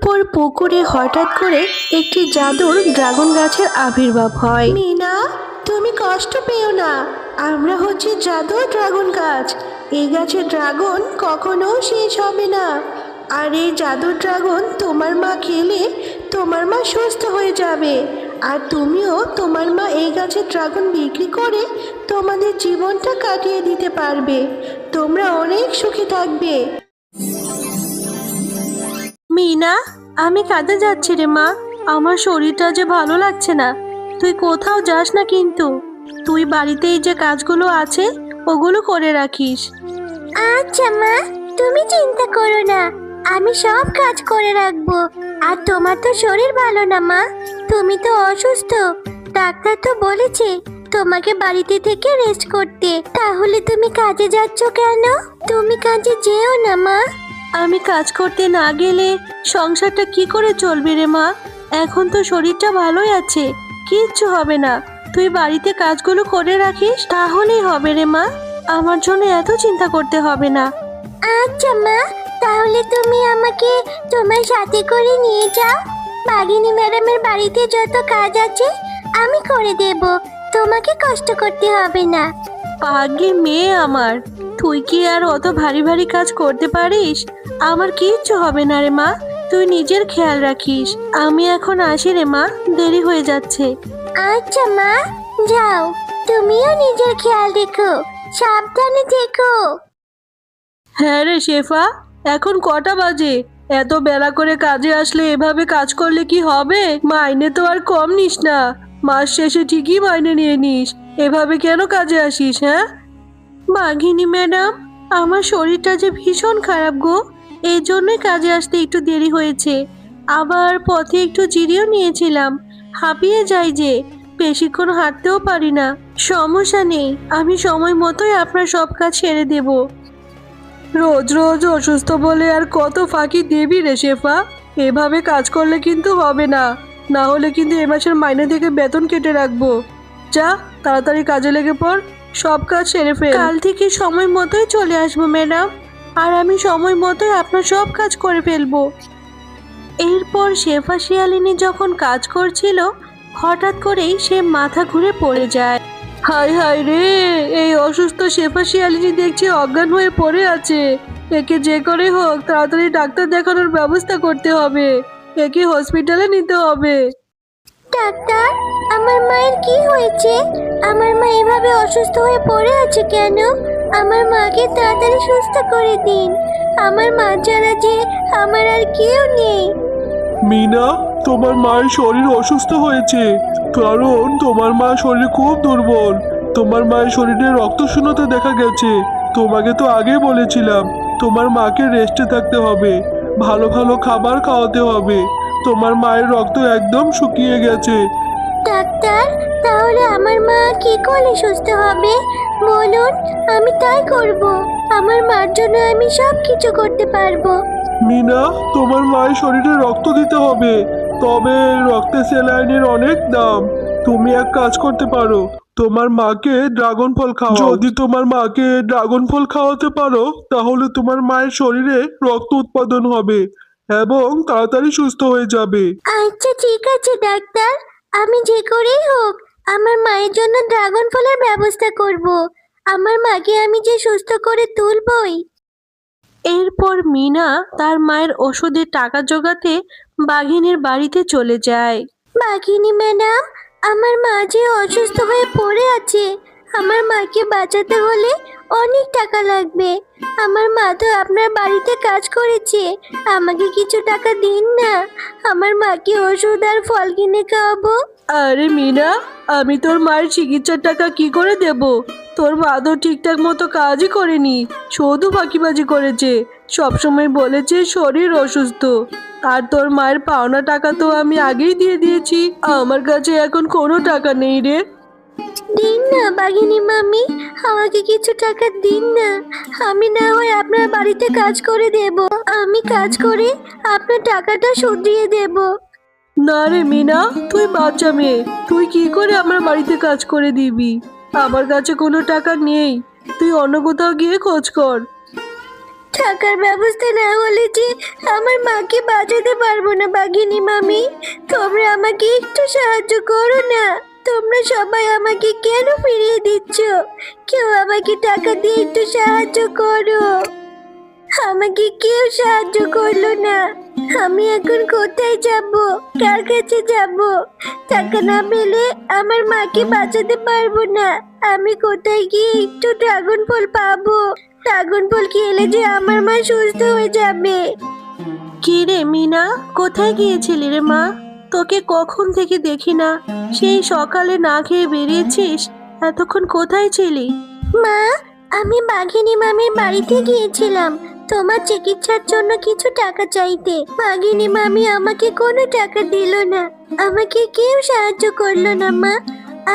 এরপর পুকুরে হঠাৎ করে একটি জাদুর ড্রাগন গাছের আবির্ভাব হয়। মিনা, তুমি কষ্ট পেও না। আমরা হচ্ছে জাদুর ড্রাগন গাছ। এই গাছের ড্রাগন কখনো শেষ হবে না। আর এই জাদুর ড্রাগন তোমার মা খেলে তোমার মা সুস্থ হয়ে যাবে। আর তুমিও তোমার মা এই গাছের ড্রাগন বিক্রি করে তোমাদের জীবনটা কাটিয়ে দিতে পারবে। তোমরা অনেক সুখী থাকবে। মিনা, আমি কাঁদে যাচ্ছি রে মা। আমার শরীরটা যে ভালো লাগছে না। তুই কোথাও যাস না কিন্তু। তুই বাড়িতে এই যে কাজগুলো আছে, ওগুলো করে রাখিস। আচ্ছা মা, তুমি চিন্তা করো না। আমি সব কাজ করে রাখব। আর তোমার তো শরীর ভালো না মা। তুমি তো অসুস্থ। ডাক্তার তো বলেছে তোমাকে বাড়িতে থেকে রেস্ট করতে। তাহলে তুমি কাজে যাচ্ছ কেন? তুমি কাজে যেও না মা। আমি কাজ করতে না গেলে সংসারটা কি করে চলবে রে মা? এখন তো শরীরটা ভালোই আছে, কিচ্ছু হবে না। তুই বাড়িতে কাজগুলো করে রাখিস, তাহলেই হবে রে মা। আমার জন্য এত চিন্তা করতে হবে না। আচ্ছা মা, তাহলে তুমি আমাকে তোমার সাথে করে নিয়ে যাও। বাগিনী ম্যাডামের বাড়িতে যত কাজ আছে, আমি করে দেব। তোমাকে কষ্ট করতে হবে না। পাগলি মেয়ে আমার। তুই কি আর অত ভারী ভারী কাজ করতে পারিস? আমার কিচ্ছু হবে না রে মা। তুই নিজের খেয়াল রাখিস। আমি এখন আসি রে মা। দেরি হয়ে যাচ্ছে। আচ্ছা মা যাও। তুমিও নিজের খেয়াল রেখো। সাবধানে থেকো। হ্যাঁ রে শেফা এখন কটা বাজে? এত বেলা করে কাজে আসলে এভাবে কাজ করলে কি হবে? মাইনে তো আর কম নিস না। মাস শেষে ঠিকই মাইনে নিয়ে নিস। এভাবে কেন কাজে আসিস হ্যাঁ? বাঘিনী ম্যাডাম, আমার শরীরটা যে ভীষণ খারাপ গো। এই জন্যই কাজে আসতে একটু দেরি হয়েছে। আবার পথে একটু জিরিয়েও নিয়েছিলাম। হাঁপিয়ে যাই যে, বেশিক্ষণ হাঁটতেও পারি না। সমস্যা নেই, আমি সময় মতোই আপনার সব কাজ ছেড়ে দেবো। রোজ রোজ অসুস্থ বলে আর কত ফাঁকি দিবি রে শেফা? এভাবে কাজ করলে কিন্তু হবে না। না হলে কিন্তু এ মাসের মাইনে থেকে বেতন কেটে রাখব। যা তাড়াতাড়ি কাজে লেগে পড়। সব কাজ সেরে ফেল। কাল থেকে সময় মতোই চলে আসব ম্যাডাম। আর আমি সময় মতোই আপনার সব কাজ করে ফেলব। এরপর শেফা শিয়ালিনী যখন কাজ করছিল হঠাৎ করেই সে মাথা ঘুরে পড়ে যায়। হায় হায় রে! এই অসুস্থ শেফা শিয়ালিনী দেখছি অজ্ঞান হয়ে পড়ে আছে। একে যে করে হোক তাড়াতাড়ি ডাক্তার দেখানোর ব্যবস্থা করতে হবে। একে হসপিটালে নিতে হবে। ডাক্তার আমার মায়ের কি হয়েছে? আমার মা এভাবে অসুস্থ হয়ে পড়ে আছে কেন? আমার মাকে তাড়াতাড়ি সুস্থ করে দিন। আমার মা ছাড়া যে আমার আর কেউ নেই। মিনা, তোমার মায়ের শরীর অসুস্থ হয়েছে। কারণ তোমার মায়ের শরীর খুব দুর্বল। তোমার মায়ের শরীরে রক্ত রক্তশূন্যতা দেখা গেছে। তোমাকে তো আগে বলেছিলাম, তোমার মাকে রেস্টে থাকতে হবে। ভালো ভালো খাবার খাওয়াতে হবে। তোমার মায়ের রক্ত একদম শুকিয়ে গেছে। ডাক্তার তাহলে আমার মা কি করলে সুস্থ হবে? বলুন আমি তাই করব। আমার মার জন্য আমি সব কিছু করতে পারব। মিনা তোমার মায়ের শরীরে রক্ত দিতে হবে। তবে রক্তে স্যালাইনের অনেক দাম। তুমি এক কাজ করতে পারো। তোমার মাকে ড্রাগন ফল খাও যদি তোমার মাকে ড্রাগন ফল খাওয়াতে পারো তাহলে তোমার মায়ের শরীরে রক্ত উৎপাদন হবে এবং তাড়াতাড়ি সুস্থ হয়ে যাবে। আচ্ছা ঠিক আছে ডাক্তার। আমি যে করেই হোক আমার মায়ের জন্য ড্রাগন ফলের ব্যবস্থা করব। আমার মাকে আমি যে সুস্থ করে তুলবই। এরপর মিনা তার মায়ের ওষুধের টাকা জোগাতে বাঘিনীর বাড়িতে চলে যায়। বাঘিনী ম্যাডাম আমার মা যে অসুস্থ হয়ে পড়ে আছে আমার মাকে বাঁচাতে হলে অনেক টাকা লাগবে। আমার মা তো আপনার বাড়িতে কাজ করেছে। আমাকে কিছু টাকা দিন না। আমার মাকে ওষুধ আর ফল কিনে খাওয়াবো। আরে মিনা আমি তোর মায়ের চিকিৎসার টাকা কি করে দেব? তোর মা তো ঠিকঠাক মতো কাজই করেনি। শুধু ফাঁকিবাজি করেছে। সবসময় বলেছে শরীর অসুস্থ। আর তোর মায়ের পাওনা টাকা তো আমি আগেই দিয়ে দিয়েছি। আমার কাছে এখন কোনো টাকা নেই রে। দিন না বাঘিনী মামি। আমাকে কিছু টাকা দিন না। আমি না হয় আপনার বাড়িতে কাজ করে দেব। আমি কাজ করে আপনার টাকাটা শুধিয়ে দেব। না রে মিনা তুই বাচ্চা মেয়ে। তুই কি করে আমার বাড়িতে কাজ করে দিবি? আমার কাছে কোনো টাকা নেই। তুই অন্য কোথাও গিয়ে খোঁজ কর। টাকার ব্যবস্থা না হলে যে আমার মাকে বাঁচাতে পারব না বাঘিনী মামি। তোমরা আমাকে একটু সাহায্য করো না। তোমরা সবাই আমাকে কেন ফিরিয়ে দিচ্ছ? কেউ আমাকে টাকা দিয়ে একটু সাহায্য করো। আমাকে কেউ সাহায্য করল না। আমি এখন কোথায় যাব? কার কাছে যাব? টাকা না পেলে আমার মাকে বাঁচাতে পারব না। আমি কোথায় গিয়ে একটু ড্রাগন ফল পাবো? ড্রাগন ফল খেলে যে আমার মা সুস্থ হয়ে যাবে। কি রে মিনা? কোথায় গিয়েছিলি রে মা? তোকে কখন থেকে দেখি না? সেই সকালে না খেয়ে বেরিয়েছিস? এতক্ষণ কোথায় ছিলি? মা আমি বাঘিনী মামির বাড়িতে গিয়েছিলাম। তোমার চিকিৎসার জন্য কিছু টাকা চাইতে। বাঘিনী মামি আমাকে কোনো টাকা দিল না। আমাকে কেউ সাহায্য করল না মা।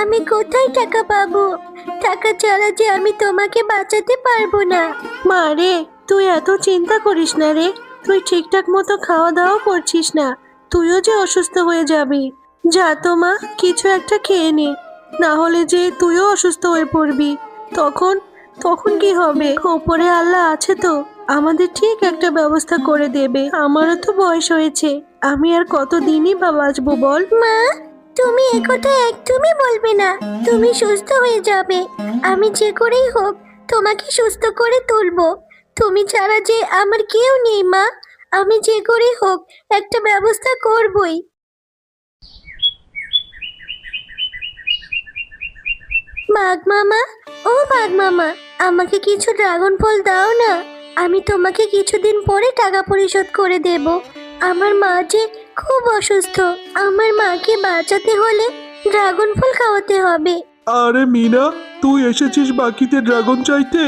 আমি কোথায় টাকা পাবো? টাকা ছাড়া যে আমি তোমাকে বাঁচাতে পারব না। মা রে তুই এত চিন্তা করিস না রে। তুই ঠিকঠাক মতো খাওয়া দাওয়া করছিস না। তুইও যে অসুস্থ হয়ে যাবি। যা তো মা, কিছু একটা খেয়ে নে। না হলে যে তুইও অসুস্থ হয়ে পড়বি। তখন তখন কি হবে? ওপরে আল্লাহ আছে তো। আমাদের ঠিক একটা ব্যবস্থা করে দেবে। আমারও তো বয়স হয়েছে। আমি আর কতদিনই বা বাঁচবো বল? মা, তুমি একথা একদমই বলবে না। তুমি সুস্থ হয়ে যাবে। আমি যে করেই হোক তোমাকে সুস্থ করে তুলবো। তুমি ছাড়া যে আমার কেউ নেই মা। আমি যে করেই হোক, একটা ব্যবস্থা করবই। বাঘ মামা, ও বাঘ মামা, আমাকে কিছু ড্রাগন ফল দাও না। আমি তোমাকে কিছুদিন পরে টাকা পরিশোধ করে দেব। আমার মা যে খুব অসুস্থ, আমার মাকে বাঁচাতে হলে ড্রাগন ফল খাওয়াতে হবে। আরে মিনা, তুই এসেছিস বাকিতে ড্রাগন চাইতে?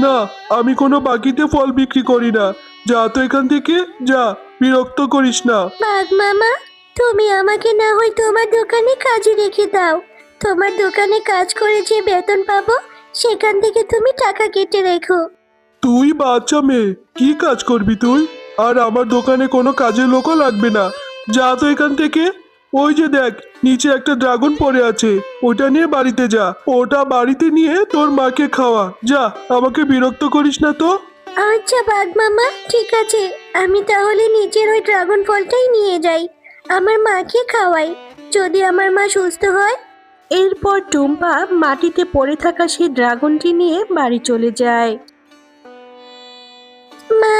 না, আমি কোনো বাকিতে ফল বিক্রি করি না। যা তো এখান থেকে যা বিরক্ত করিস না। বাঘ মামা তুমি আমাকে না হয় তোমার দোকানে কাজে রেখে দাও। তোমার দোকানে কাজ করে যে বেতন পাবো সেখান থেকে তুমি টাকা কেটে রেখো। তুই বাচ্চা মেয়ে কি কাজ করবি তুই? আর আমার দোকানে কোনো কাজের লোকও লাগবে না। যা তো এখান থেকে। ওই যে দেখ নিচে একটা ড্রাগন পড়ে আছে। ওটা নিয়ে বাড়িতে যা। ওটা বাড়িতে নিয়ে তোর মাকে খাওয়া। যা আমাকে বিরক্ত করিস না তো? আচ্ছা বাঘ মামা ঠিক আছে। আমি তাহলে নিচের ওই ড্রাগন ফলটাই নিয়ে যাই আমার মাকে খাওয়াই। যদি আমার মা সুস্থ হয়? এরপর টুম্পা মাটিতে পড়ে থাকা সেই ড্রাগনটি নিয়ে বাড়ি চলে যায়। মা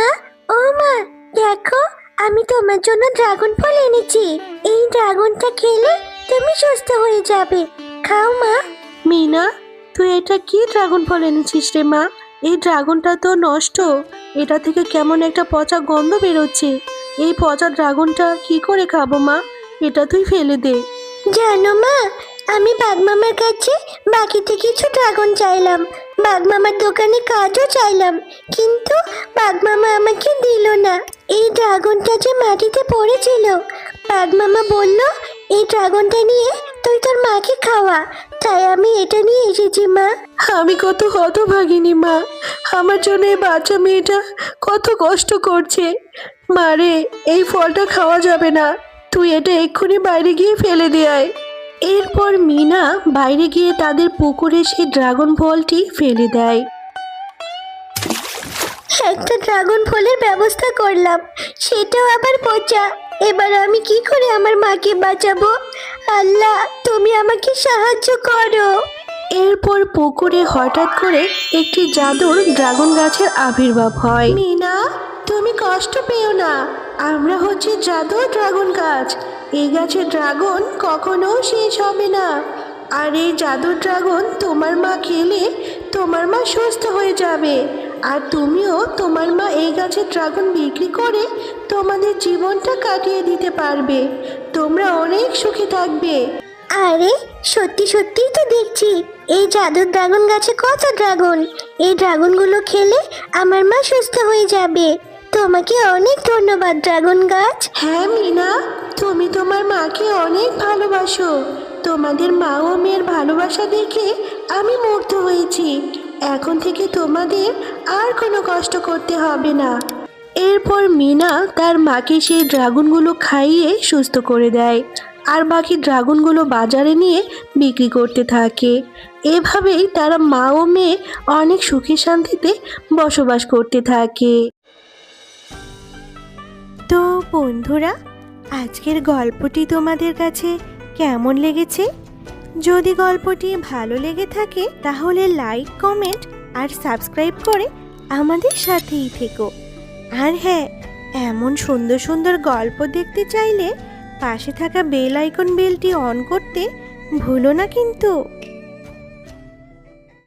ও মা দেখো আমি তোমার জন্য ড্রাগন ফল এনেছি। এই ড্রাগনটা খেলে তুমি সুস্থ হয়ে যাবে। খাও মা। মিনা তুই এটা কি ড্রাগন ফল এনেছিস রে মা? এই ড্রাগনটা তো নষ্ট। এটা থেকে কেমন একটা পচা গন্ধ বেরোচ্ছে। এই পচা ড্রাগনটা কি করে খাব মা? এটা তুই ফেলে দে। জানো মা, আমি বাগমামার কাছে বাকিতে কিছু ড্রাগন চাইলাম। বাগমামার দোকানে কাজও চাইলাম, কিন্তু বাগমামা আমাকে দিল না। এই ড্রাগনটা যে মাটিতে পড়েছিল। বাগমামা বলল, এই ড্রাগনটা নিয়ে তুই তোর মাকে খাওয়া। তাই আমি এটা নিয়ে এসেছি মা। আমি কত হতভাগিনী মা। আমার জন্য এই বাচ্চা মেয়েটা কত কষ্ট করছে। মারে এই ফলটা খাওয়া যাবে না। তুই এটা এক্ষুনি বাইরে গিয়ে ফেলে দেয় এরপর মিনা বাইরে গিয়ে তাদের পুকুরে সেই ড্রাগন ফলটি ফেলে দেয়। একটা ড্রাগন ফলের ব্যবস্থা করলাম। সেটাও আবার পচা। এবার আমি কি করে আমার মাকে বাঁচাবো? আল্লাহ তুমি আমাকে সাহায্য করো। এরপর পুকুরে হঠাৎ করে একটি জাদুর ড্রাগন গাছের আবির্ভাব হয়। মিনা তুমি কষ্ট পেও না। আমরা হচ্ছে জাদুর ড্রাগন গাছ। এই গাছের ড্রাগন কখনো শেষ হবে না। আর এই জাদুর ড্রাগন তোমার মা খেলে তোমার মা সুস্থ হয়ে যাবে। আর তুমিও তোমার মা এই গাছের ড্রাগন বিক্রি করে তোমাদের জীবনটা কাটিয়ে দিতে পারবে। তোমরা অনেক সুখী থাকবে। আরে সত্যি সত্যিই তো দেখছি এই জাদুর ড্রাগন গাছে কত ড্রাগন। এই ড্রাগনগুলো খেলে আমার মা সুস্থ হয়ে যাবে। তোমাকে অনেক ধন্যবাদ ড্রাগন গাছ। হ্যাঁ মিনা তুমি তোমার মাকে অনেক ভালোবাসো। তোমাদের মা ও মেয়ের ভালোবাসা দেখে আমি মুগ্ধ হয়েছি। এখন থেকে তোমাদের আর কোনো কষ্ট করতে হবে না। এরপর মিনা তার মাকে সেই ড্রাগনগুলো খাইয়ে সুস্থ করে দেয় আর বাকি ড্রাগনগুলো বাজারে নিয়ে বিক্রি করতে থাকে। এভাবেই তারা মা ও মেয়ে অনেক সুখে শান্তিতে বসবাস করতে থাকে। তো বন্ধুরা, আজকের গল্পটি তোমাদের কাছে কেমন লেগেছে? যদি গল্পটি ভালো লেগে থাকে, তাহলে লাইক কমেন্ট আর সাবস্ক্রাইব করে আমাদের সাথেই থেকো। আর হ্যাঁ এমন সুন্দর সুন্দর গল্প দেখতে চাইলে পাশে থাকা বেল আইকন বেলটি অন করতে ভুলো না কিন্তু।